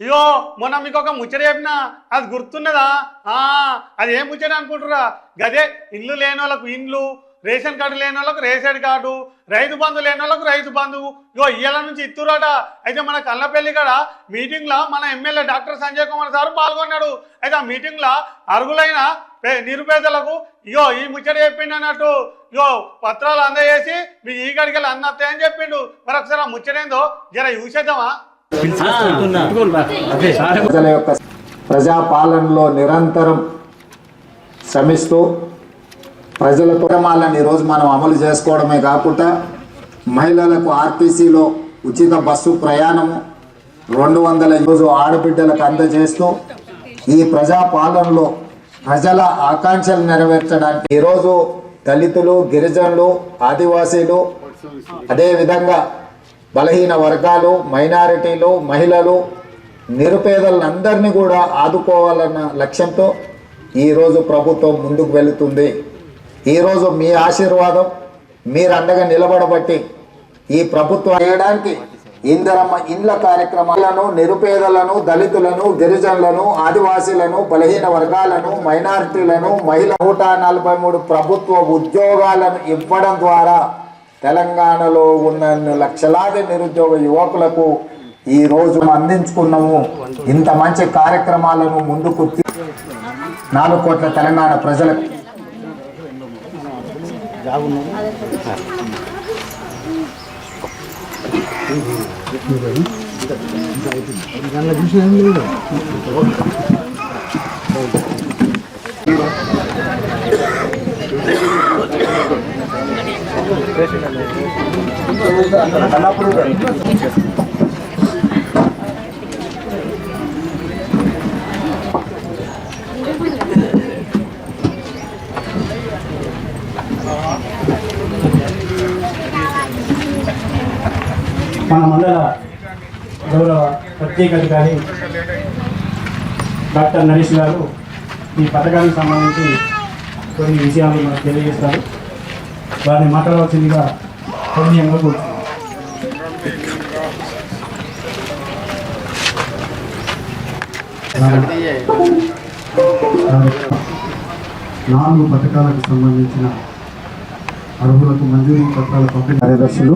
ఇగో మొన్న మీకు ఒక ముచ్చట చెప్పిన అది గుర్తున్నదా? అది ఏం ముచ్చట అనుకుంటురా గదే ఇల్లు లేని వాళ్ళకు ఇండ్లు రేషన్ కార్డు లేని వాళ్ళకు రేషన్ కార్డు రైతు బంధు లేని వాళ్ళకు రైతు బంధువు ఇగో ఇయ్యాల నుంచి ఇత్తురాట. అయితే మన కళ్ళపల్లి కాడ మీటింగ్లో మన MLA doctor Sanjay Kumar sir పాల్గొన్నాడు. అయితే ఆ మీటింగ్లో అర్హులైన పే- నిరుపేదలకు ఇగో ఈ ముచ్చట చెప్పిండు అన్నట్టు. ఇగో పత్రాలు అందజేసి మీ ఈ గడికలు అన్నత్తాయని చెప్పిండు. మరొకసారి ఒకసారి ఆ ముచ్చటేందో జర చూసేద్దామా? ప్రజల యొక్క ప్రజాపాలనలో నిరంతరం శ్రమిస్తూ ప్రజల కుటుంబాలను ఈరోజు మనం అమలు చేసుకోవడమే కాకుండా మహిళలకు ఆర్టీసీలో ఉచిత బస్సు ప్రయాణము రెండు వందల రోజు ఆడబిడ్డలకు అందజేస్తూ ఈ ప్రజాపాలనలో ప్రజల ఆకాంక్షలు నెరవేర్చడానికి ఈరోజు దళితులు గిరిజనులు ఆదివాసీలు అదేవిధంగా బలహీన వర్గాలు మైనారిటీలు మహిళలు నిరుపేదలందరినీ కూడా ఆదుకోవాలన్న లక్ష్యంతో ఈరోజు ప్రభుత్వం ముందుకు వెళుతుంది. ఈరోజు మీ ఆశీర్వాదం మీరు అండగా నిలబడబట్టి ఈ ప్రభుత్వం చేయడానికి ఇందరమ్మ ఇండ్ల కార్యక్రమాలను నిరుపేదలను దళితులను గిరిజనులను ఆదివాసీలను బలహీన వర్గాలను మైనారిటీలను మహిళ నూట నలభై మూడు ప్రభుత్వ ఉద్యోగాలను ఇవ్వడం ద్వారా తెలంగాణలో ఉన్న లక్షలాది నిరుద్యోగ యువకులకు ఈ రోజు అందించుకున్నాము. ఇంత మంచి కార్యక్రమాలను ముందుకు నాలుగు కోట్ల తెలంగాణ ప్రజలకు మన మండల గౌరవ ప్రత్యేక అధికారి డాక్టర్ నరేష్ గారు ఈ పథకానికి సంబంధించి కొన్ని విషయాలు మనకు తెలియజేస్తారు. వారిని మాట్లాడవలసిందిగా పుణ్యంగా కోరుతున్నాను. నాలుగు పథకాలకు సంబంధించిన అర్హులకు మంజూరీ పత్రాల పంపిణీ కార్యదర్శులు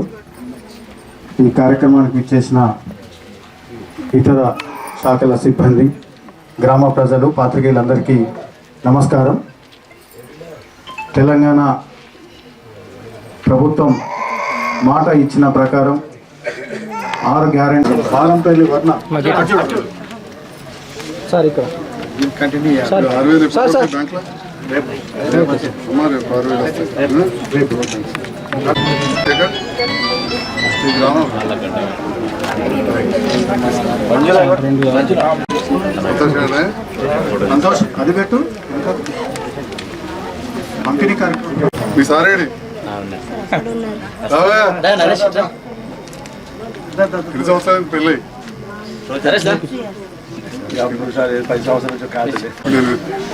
ఈ కార్యక్రమానికి ఇచ్చేసిన ఇతర శాఖల సిబ్బంది గ్రామ ప్రజలు పాత్రికేయులందరికీ నమస్కారం. తెలంగాణ ప్రభుత్వం మాట ఇచ్చిన ప్రకారం ఆరు గ్యారెంటీ. బాలంపల్లి వర్ణ. సంతోష్. అది పెట్టు. పంపిణీ కార్యక్రమం మీ సారేడి ఎన్ని సంవత్సరాలు పెళ్ళి?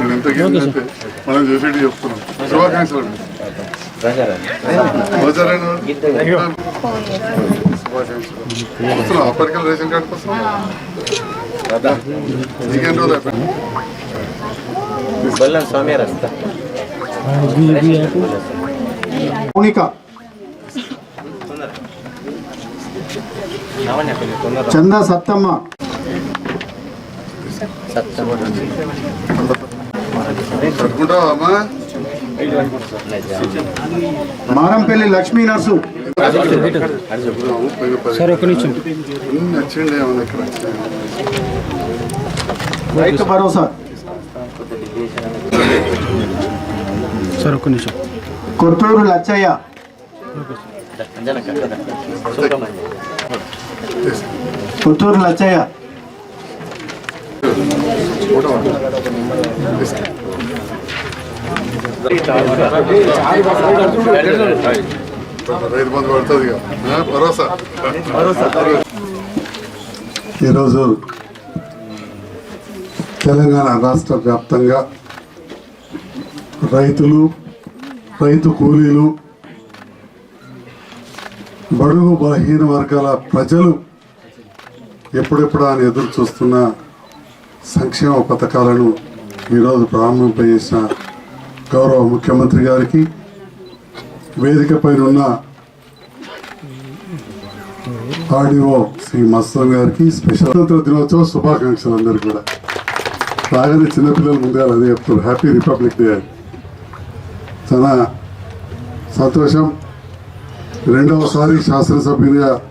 నేను గెలిస్తే మనం చేసేటి చెప్తున్నాం. శుభాకాంక్షలు శుభాకాంక్షలు. అప్పటికల్ రేషన్ కార్డు కోసం నీకేం రోజు అయిపోయింది? మౌనిక చంద సత్తమ్మ. మారంపల్లి లక్ష్మీ నర్సు. సార్ ఒక నిమిషం. రైతు భరోసా. సార్ ఒక్క నిమిషం. కొత్తూరు లచ్చయ్య కొత్తూరు లచ్చయ్య రైతు పడుతుంది ఇక. భరోసా ఈరోజు తెలంగాణ రాష్ట్ర వ్యాప్తంగా రైతులు రైతు కూలీలు బడుగు బలహీన వర్గాల ప్రజలు ఎప్పుడెప్పుడు అని ఎదురు చూస్తున్న సంక్షేమ పథకాలను ఈరోజు ప్రారంభింపజేసిన గౌరవ ముఖ్యమంత్రి గారికి వేదిక పైన ఉన్న ఆర్డీఓ శ్రీ మస్తాన్ గారికి స్పెషల్ స్వతంత్ర దినోత్సవ శుభాకాంక్షలు అందరికీ కూడా. రాగానే చిన్నపిల్లలు ముందుగా అదే చెప్తారు హ్యాపీ రిపబ్లిక్ డే చాలా సంతోషం. రెండవసారి శాసనసభ్యునిగా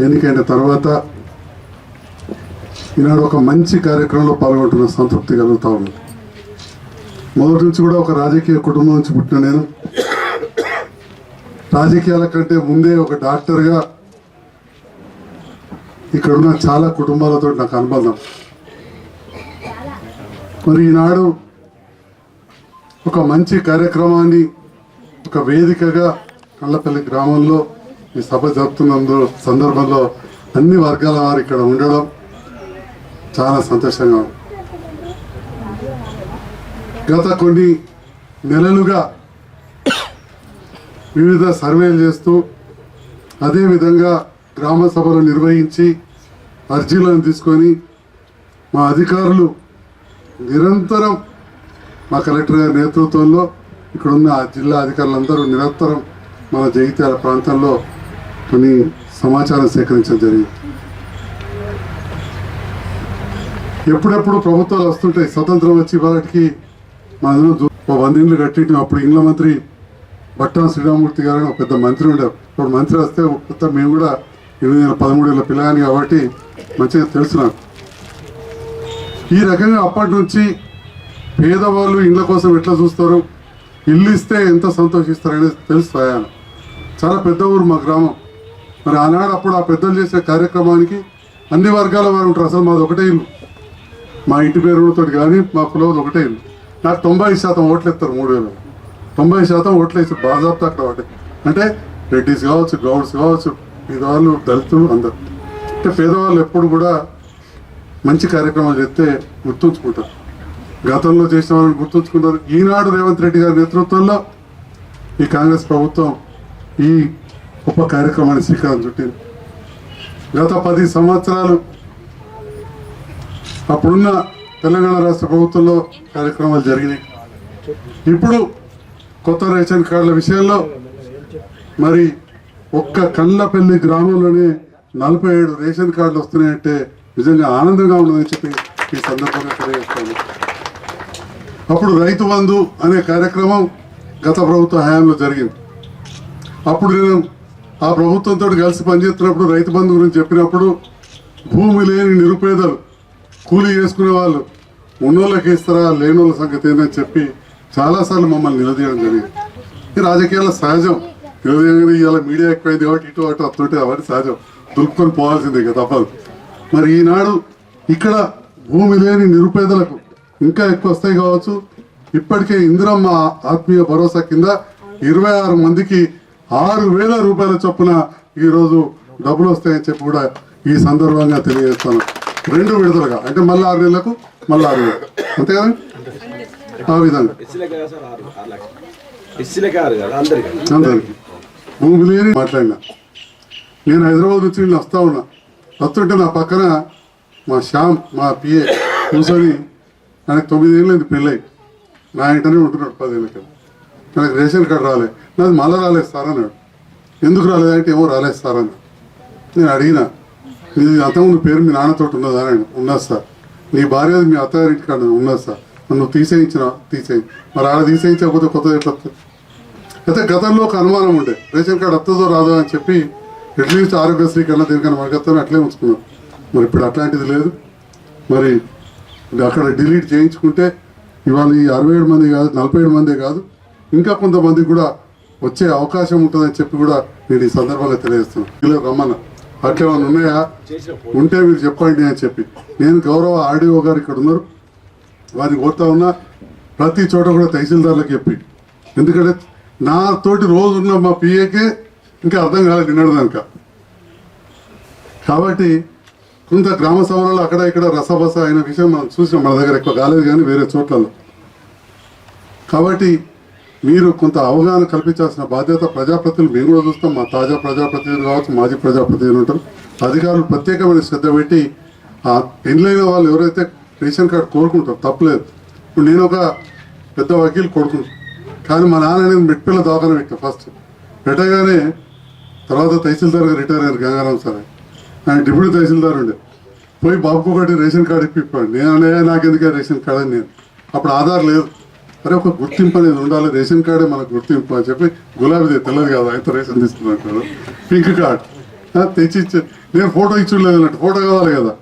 ఎన్నికైన తర్వాత ఈనాడు ఒక మంచి కార్యక్రమంలో పాల్గొంటున్న సంతృప్తి కలుగుతూ ఉంది. మొదటి నుంచి కూడా ఒక రాజకీయ కుటుంబం నుంచి పుట్టిన నేను. రాజకీయాల కంటే ముందే ఒక డాక్టర్గా ఇక్కడున్న చాలా కుటుంబాలతో నాకు అనుబంధం. మరి ఈనాడు ఒక మంచి కార్యక్రమాన్ని ఒక వేదికగా కళ్ళపల్లి గ్రామంలో ఈ సభ జరుపుతున్నందు సందర్భంలో అన్ని వర్గాల వారు ఇక్కడ ఉండడం చాలా సంతోషంగా ఉంది. గత కొన్ని నెలలుగా వివిధ సర్వేలు చేస్తూ అదేవిధంగా గ్రామ సభలు నిర్వహించి అర్జీలను తీసుకొని మా అధికారులు నిరంతరం మా కలెక్టర్ గారి నేతృత్వంలో ఇక్కడ ఉన్న జిల్లా అధికారులందరూ నిరంతరం మన జగిత్యాల ప్రాంతంలో కొన్ని సమాచారం సేకరించడం జరిగింది. ఎప్పుడెప్పుడు ప్రభుత్వాలు వస్తుంటాయి స్వతంత్రం వచ్చి వాటికి మా వంద ఇండ్లు కట్టించాం అప్పుడు ఇండ్ల మంత్రి భట్టా శ్రీరామూర్తి గారు ఒక పెద్ద మంత్రి ఉండే. ఇప్పుడు మంత్రి వస్తే కొత్త మేము కూడా ఎనిమిది వేల పదమూడు ఏళ్ళ పిల్లగాని కాబట్టి మంచిగా తెలుసు నాకు ఈ రకంగా అప్పటి నుంచి పేదవాళ్ళు ఇండ్ల కోసం ఎట్లా చూస్తారు? ఇల్లు ఇస్తే ఎంత సంతోషిస్తారనేది తెలుసు ఆయన చాలా పెద్ద ఊరు మా గ్రామం. మరి ఆనాడు అప్పుడు ఆ పెద్దలు చేసే కార్యక్రమానికి అన్ని వర్గాల వారు ఉంటారు. అసలు మాది ఒకటే ఇల్లు. మా ఇంటి పేరుతో కానీ మా కులవది ఒకటే ఇల్లు. నాకు తొంభై శాతం ఓట్లు ఇస్తారు మూడు వేలు. తొంభై శాతం ఓట్లు వేసి బాజాబ్తా అక్కడ ఒకటి అంటే రెడ్డిస్ కావచ్చు గౌడ్స్ కావచ్చు పేదవాళ్ళు దళితులు అందరు. అంటే పేదవాళ్ళు ఎప్పుడు కూడా మంచి కార్యక్రమాలు చేస్తే గుర్తుంచుకుంటారు. గతంలో చేసిన వాళ్ళని గుర్తుంచుకున్నారు ఈనాడు రేవంత్ రెడ్డి గారి నేతృత్వంలో ఈ కాంగ్రెస్ ప్రభుత్వం ఈ ఉప కార్యక్రమాన్ని శ్రీకారం చుట్టింది. గత పది సంవత్సరాలు అప్పుడున్న తెలంగాణ రాష్ట్ర ప్రభుత్వంలో కార్యక్రమాలు జరిగినాయి. ఇప్పుడు కొత్త రేషన్ కార్డుల విషయంలో మరి ఒక్క కళ్ళపల్లి గ్రామంలోనే నలభై ఏడు రేషన్ కార్డులు వస్తున్నాయంటే నిజంగా ఆనందంగా ఉన్నదని చెప్పి ఈ సందర్భంగా తెలియజేస్తాను. అప్పుడు రైతు బంధు అనే కార్యక్రమం గత ప్రభుత్వ హయాంలో జరిగింది. అప్పుడు నేను ఆ ప్రభుత్వంతో కలిసి పనిచేస్తున్నప్పుడు రైతు బంధు గురించి చెప్పినప్పుడు భూమి లేని నిరుపేదలు కూలీ చేసుకునే వాళ్ళు ఉన్నోళ్ళకి ఇస్తారా లేనోళ్ళ సంగతి ఏందని చెప్పి చాలాసార్లు మమ్మల్ని నిలదీయడం జరిగింది. ఈ రాజకీయాల్లో సహజం. నిలదీయగానే ఇవాళ మీడియా ఎక్కువైంది కాబట్టి ఇటు అటు వస్తుంటే అవన్నీ సహజం. దులుపుకొని పోవాల్సిందే ఇక తప్పదు. మరి ఈనాడు ఇక్కడ భూమి లేని నిరుపేదలకు ఇంకా ఎక్కువ వస్తాయి కావచ్చు. ఇప్పటికే ఇందిరమ్మ ఆత్మీయ భరోసా కింద ఇరవై ఆరు మందికి ఆరు వేల రూపాయల చొప్పున ఈరోజు డబ్బులు వస్తాయని చెప్పి కూడా ఈ సందర్భంగా తెలియజేస్తాను. రెండు విడుదలగా. అంటే మళ్ళీ ఆరు నెలలకు మళ్ళీ ఆరు వేలు అంతే కదా? ఆ విధంగా. అందరికి. భూమి లేని మాట్లాడినా. నేను హైదరాబాద్ నుంచి నేను వస్తా ఉన్నా. వస్తుంటే నా పక్కన మా శ్యామ్ మా పిఏ కూర్చొని నాకు తొమ్మిది ఏళ్ళైంది పెళ్ళై. నా ఇంటనే ఉంటున్నాడు పదేళ్ళ నాకు రేషన్ కార్డు రాలే. నాది మళ్ళీ రాలేదు సార్ అన్నాడు. ఎందుకు రాలేదంటే ఏమో రాలేదు సార్ అన్నాడు. నేను అడిగిన ఇది అంతకుముందు పేరు మీ నాన్నతో ఉన్నదా? అని అడిగాను. ఉన్నది సార్. నీ భార్య మీ అత్తగారింటి కాడ ఉన్నది సార్. నన్ను తీసేయించిన? తీసేయి. మరి ఆడ తీసేయించకపోతే కొత్తది ఎట్లా అయితే గతంలో ఒక అనుమానం ఉండే. రేషన్ కార్డు వస్తుందో రాదో అని చెప్పి ఎట్లీస్ట్ ఆరోగ్యశ్రీ కన్నా దీనికన్నా మనకత్తాను అట్లే ఉంచుకున్నాం మరి ఇప్పుడు అట్లాంటిది లేదు. మరి అక్కడ డిలీట్ చేయించుకుంటే ఇవాళ ఈ అరవై ఏడు మంది కాదు నలభై ఏడు మందే కాదు ఇంకా కొంతమంది కూడా వచ్చే అవకాశం ఉంటుందని చెప్పి కూడా నేను ఈ సందర్భంగా తెలియజేస్తున్నాను. ఇలా రమ్మన్న ఏమైనా ఉన్నాయా? ఉంటే మీరు చెప్పండి అని చెప్పి. నేను గౌరవ ఆర్డీఓ గారు ఇక్కడ ఉన్నారు. వారిని కోరుతా ఉన్నా ప్రతి చోట కూడా తహసీల్దార్లకు చెప్పి. ఎందుకంటే నా తోటి రోజు ఉన్న మా పిఏకే ఇంకా అర్థం కాలేదు నిన్నడు కాబట్టి కొంత గ్రామ సభలలో అక్కడ ఇక్కడ రసబస అయిన విషయం మనం చూసినాం. మన దగ్గర ఎక్కువ కాలేదు కానీ వేరే చోట్లలో. కాబట్టి మీరు కొంత అవగాహన కల్పించాల్సిన బాధ్యత ప్రజాప్రతినిధులు మేము కూడా చూస్తాం. మా తాజా ప్రజాప్రతినిధులు కావచ్చు మాజీ ప్రజాప్రతినిధులు ఉంటారు. అధికారులు ప్రత్యేకమైన శ్రద్ధ పెట్టి ఆ పెళ్ళైన వాళ్ళు ఎవరైతే రేషన్ కార్డు కోరుకుంటారు తప్పలేదు. ఇప్పుడు నేను ఒక పెద్ద వకీలు కోరుకుంటాను కానీ మా నాన్న నేను మెట్పిల్ల దవాఖాన పెట్టాను ఫస్ట్. పెట్టగానే తర్వాత తహసీల్దార్గా రిటైర్ అయ్యారు గంగారాం సార్. డిప్యూటీ తహసీల్దార్ ఉండే. పోయి బాబుకు ఒకటి రేషన్ కార్డు ఇప్పిప్పాడు నేను అనే నాకెందుకే రేషన్ కార్డు అని నేను. అప్పుడు ఆధార్ లేదు. అరే ఒక గుర్తింపు అనేది ఉండాలి. రేషన్ కార్డే మనకు గుర్తింపు అని చెప్పి గులాబీది తెల్లది కాదు అయితే రేషన్ తీసుకున్నాను కదా పింక్ కార్డ్. తెచ్చి నేను ఫోటో ఇచ్చులేదు అన్నట్టు. ఫోటో కావాలి కదా.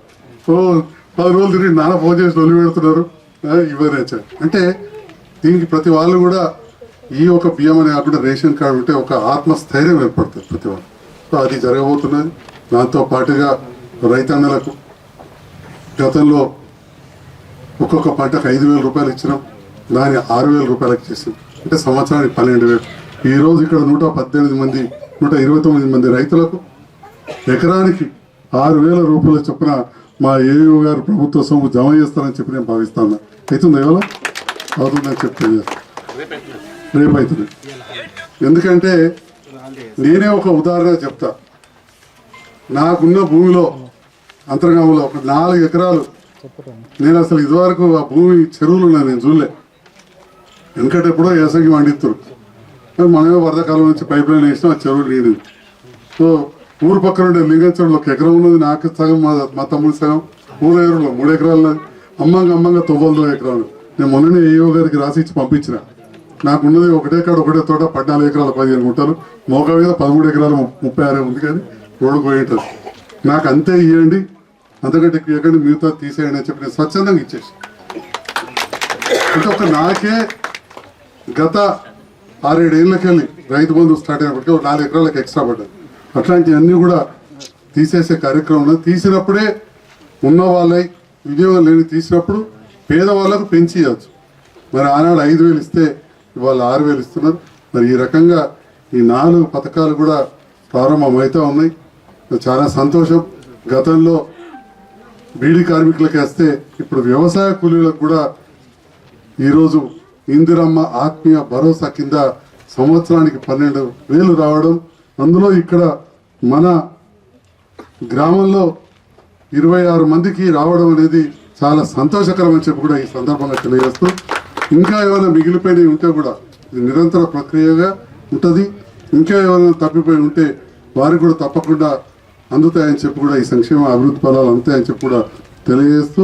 సో పది రోజులు తిరిగి నాన్న ఫోన్ చేసి నొలి పెడుతున్నారు. ఆ, అంటే దీనికి ప్రతి వాళ్ళు కూడా ఈ ఒక బియ్యం అనే కాకుండా రేషన్ కార్డు ఉంటే ఒక ఆత్మస్థైర్యం ఏర్పడుతుంది ప్రతి వాళ్ళు. సో అది జరగబోతున్నది. దాంతో పాటుగా రైతన్నలకు గతంలో ఒక్కొక్క పంటకు ఐదు వేల రూపాయలు ఇచ్చినాం. దాన్ని ఆరు వేల రూపాయలకు చేసాం అంటే సంవత్సరానికి పన్నెండు వేలు. ఈరోజు ఇక్కడ నూట పద్దెనిమిది మంది నూట ఇరవై తొమ్మిది మంది రైతులకు ఎకరానికి ఆరు వేల రూపాయల చొప్పున మా ఏయూ గారు ప్రభుత్వ సొమ్ము జమ చేస్తారని చెప్పి నేను భావిస్తాను అవుతుంది ఇవాళ? అవుతుందని చెప్తే రేపు అవుతుంది ఎందుకంటే నేనే ఒక ఉదాహరణ చెప్తా. నాకున్న భూమిలో అంతర్గాములో ఒక నాలుగు ఎకరాలు. నేను అసలు ఇదివరకు ఆ భూమి చెరువులు ఉన్నాయి నేను చూడలే. వెనకట ఎప్పుడో ఏసంగి వండిస్తారు మనమే వరదకాలం నుంచి పైప్ లైన్ వేసినా ఆ చెరువులు నీడింది సో ఊరు పక్కన ఉండే లింగంచడంలో ఒక ఎకరం ఉన్నది నాకు సగం మా మా తమ్ముడు సగం. మూడు మూడు ఎకరాలు అమ్మంగా అమ్మంగా తొవ్వలు ఎకరాలు. నేను మొన్ననే ఏఓ గారికి రాసి ఇచ్చి పంపించిన. నాకున్నది ఒకటే కాడ ఒకటే తోట పద్నాలుగు ఎకరాలు పదిహేను గుంటలు. మోక మీద పదమూడు ఎకరాలు ముప్పై ఆరే ఉంది కానీ రోడ్డు ఉంటుంది నాకు అంతే ఇవ్వండి అంతకంటే ఎక్కువ ఇవ్వకండి మిగతా తీసేయండి అని చెప్పి నేను స్వచ్ఛందంగా ఇచ్చేసి. అంటే ఒక నాకే గత ఆరేడేళ్ళకి వెళ్ళి రైతు బంధు స్టార్ట్ అయినప్పటికీ ఒక నాలుగు ఎకరాలకు ఎక్స్ట్రా పడ్డాయి. అట్లాంటివన్నీ కూడా తీసేసే కార్యక్రమం తీసినప్పుడే ఉన్న వాళ్ళై వినియోగం లేని తీసినప్పుడు పేదవాళ్ళకు పెంచి ఇవ్వచ్చు మరి ఆనాడు ఐదు వేలు ఇస్తే ఇవాళ ఆరు వేలు ఇస్తున్నారు. మరి ఈ రకంగా ఈ నాలుగు పథకాలు కూడా ప్రారంభమవుతూ ఉన్నాయి. చాలా సంతోషం. గతంలో బీడీ కార్మికులకి వస్తే ఇప్పుడు వ్యవసాయ కూలీలకు కూడా ఈరోజు ఇందిరమ్మ ఆత్మీయ భరోసా కింద సంవత్సరానికి పన్నెండు వేలు రావడం. అందులో ఇక్కడ మన గ్రామంలో ఇరవై ఆరు మందికి రావడం అనేది చాలా సంతోషకరం అని చెప్పి కూడా ఈ సందర్భంగా తెలియజేస్తూ ఇంకా ఏమైనా మిగిలిపోయినవి ఉంటే కూడా ఇది నిరంతర ప్రక్రియగా ఉంటుంది. ఇంకా ఏమైనా తప్పిపోయి ఉంటే వారికి కూడా తప్పకుండా అందుతాయని చెప్పి కూడా ఈ సంక్షేమ అభివృద్ధి ఫలాలు అందుతాయని చెప్పి కూడా తెలియజేస్తూ